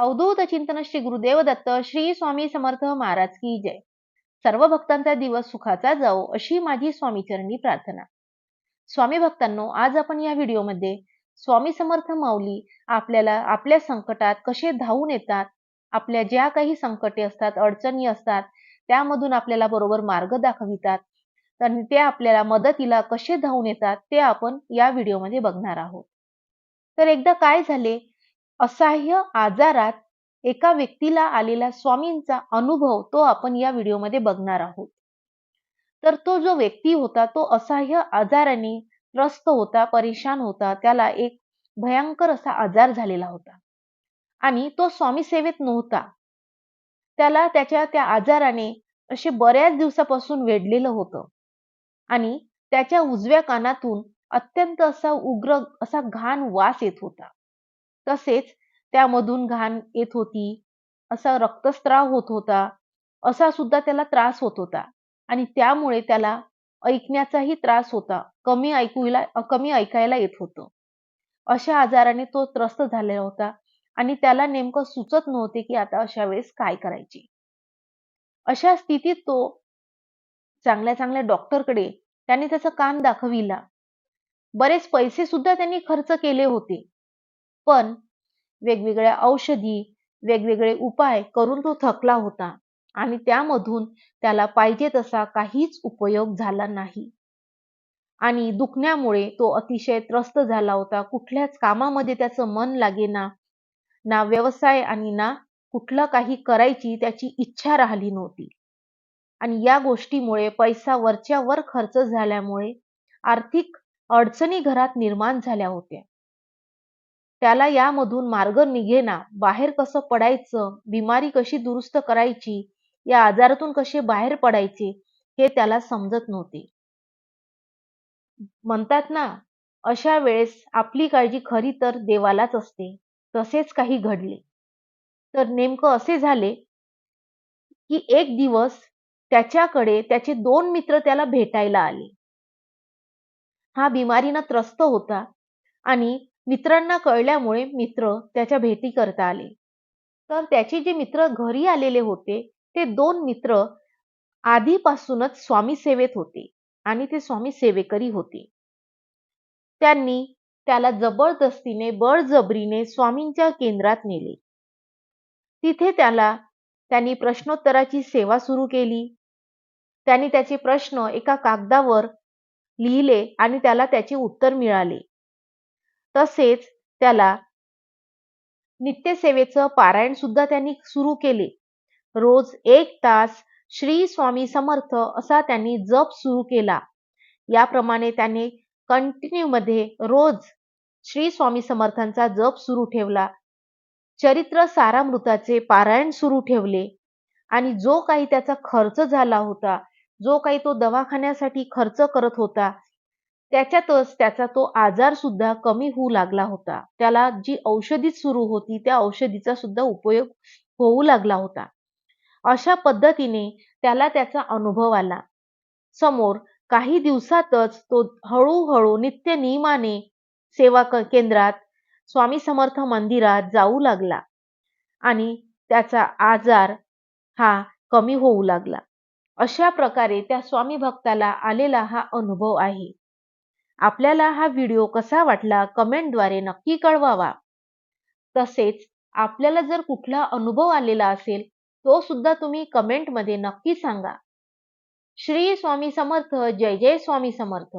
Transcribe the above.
अवधूत चिंतन श्री गुरुदेव दत्त श्री स्वामी समर्थ महाराज की जय. सर्व भक्तांचा दिवस सुखाचा जाओ अशी माझी स्वामीचरणी प्रार्थना. स्वामी भक्तांनो आज आपण या व्हिडिओमध्ये स्वामी समर्थ माऊली आपल्याला आपल्या संकटात कसे धावून येतात आपल्या ज्या काही संकटे असतात अडचणी असतात त्यामधून आपल्याला बरोबर मार्ग दाखवितात आणि ते आपल्याला मदतीला कसे धावून येतात ते आपण या व्हिडिओमध्ये बघणार आहोत. तर एकदा काय झाले असह्य आजारात एका व्यक्तीला आलेला स्वामींचा अनुभव तो आपण या व्हिडिओमध्ये बघणार आहोत. तर तो जो व्यक्ती होता तो असह्य आजाराने त्रस्त होता परेशान होता त्याला एक भयंकर असा आजार झालेला होता. आणि तो स्वामी सेवेत नव्हता. त्याला त्याच्या त्या आजाराने असे बऱ्याच दिवसापासून वेढलेलं होतं. आणि त्याच्या उजव्या कानातून अत्यंत असा उग्र असा घाण वास येत होता. तसेच त्यामधून घाण येत होती. असा रक्तस्त्राव होत होता. असा सुद्धा त्याला त्रास होत होता. आणि त्यामुळे त्याला ऐकण्याचाही त्रास होता. कमी ऐकूला कमी ऐकायला येत होतं. अशा आजाराने तो त्रस्त झालेला होता. आणि त्याला नेमकं सुचत नव्हते की आता अशा वेळेस काय करायचे. अशा स्थितीत तो चांगल्या चांगल्या डॉक्टरकडे त्याने त्याचा काम दाखविला. बरेच पैसे सुद्धा त्यांनी खर्च केले होते. पण वेगवेगळ्या औषधी वेगवेगळे उपाय करून तो थकला होता आणि त्यामधून त्याला पाहिजे तसा काहीच उपयोग झाला नाही. आणि दुखण्यामुळे तो अतिशय त्रस्त झाला होता. कुठल्याच कामामध्ये त्याचं मन लागेना ना व्यवसाय आणि ना कुठलं काही करायची त्याची इच्छा राहिली नव्हती. आणि या गोष्टीमुळे पैसा वरच्या वर खर्च झाल्यामुळे आर्थिक अडचणी घरात निर्माण झाल्या होत्या. त्याला यामधून मार्ग निघेना. बाहेर कसं पडायचं? बिमारी कशी दुरुस्त करायची? या आजारातून कसे बाहेर पडायचे? हे त्याला समजत नव्हते. म्हणतात ना अशा वेळेस आपली काळजी खरी तर देवालाच असते. तसेच काही घडले. तर नेमकं असे झाले की एक दिवस त्याच्याकडे त्याचे दोन मित्र त्याला भेटायला आले. हा बिमारीनं त्रस्त होता आणि मित्रांना कळल्यामुळे मित्र त्याच्या भेटी करता आले. तर त्याचे जे मित्र घरी आलेले होते ते दोन मित्र आधीपासूनच स्वामी सेवेत होते आणि ते स्वामी सेवेकरी होते. त्यांनी त्याला जबरदस्तीने बळजबरीने स्वामींच्या केंद्रात नेले. तिथे त्याला त्यांनी प्रश्नोत्तराची सेवा सुरू केली. त्यांनी त्याचे प्रश्न एका कागदावर लिहिले आणि त्याला त्याचे उत्तर मिळाले. तसेच त्याला नित्यसेवेचं पारायण सुद्धा त्यांनी सुरू केले. रोज एक तास श्री स्वामी समर्थ असा त्यांनी जप सुरू केला. याप्रमाणे त्याने कंटिन्यू मध्ये रोज श्री स्वामी समर्थांचा जप सुरू ठेवला. चरित्र सारामृताचे पारायण सुरू ठेवले. आणि जो काही त्याचा खर्च झाला होता जो काही तो दवाखान्यासाठी खर्च करत होता त्याच्यातच त्याचा तो आजार सुद्धा कमी होऊ लागला होता. त्याला जी औषधी सुरू होती त्या औषधीचा सुद्धा उपयोग होऊ लागला होता. अशा पद्धतीने त्याला त्याचा अनुभव आला. समोर काही दिवसातच तो हळूहळू नित्य नियमाने सेवा केंद्रात स्वामी समर्थ मंदिरात जाऊ लागला आणि त्याचा आजार हा कमी होऊ लागला. अशा प्रकारे त्या स्वामी भक्ताला आलेला हा अनुभव आहे. आपल्याला हा व्हिडिओ कसा वाटला कमेंटद्वारे नक्की कळवावा. तसेच आपल्याला जर कुठला अनुभव आलेला असेल तो सुद्धा तुम्ही कमेंटमध्ये नक्की सांगा. श्री स्वामी समर्थ जय जय स्वामी समर्थ.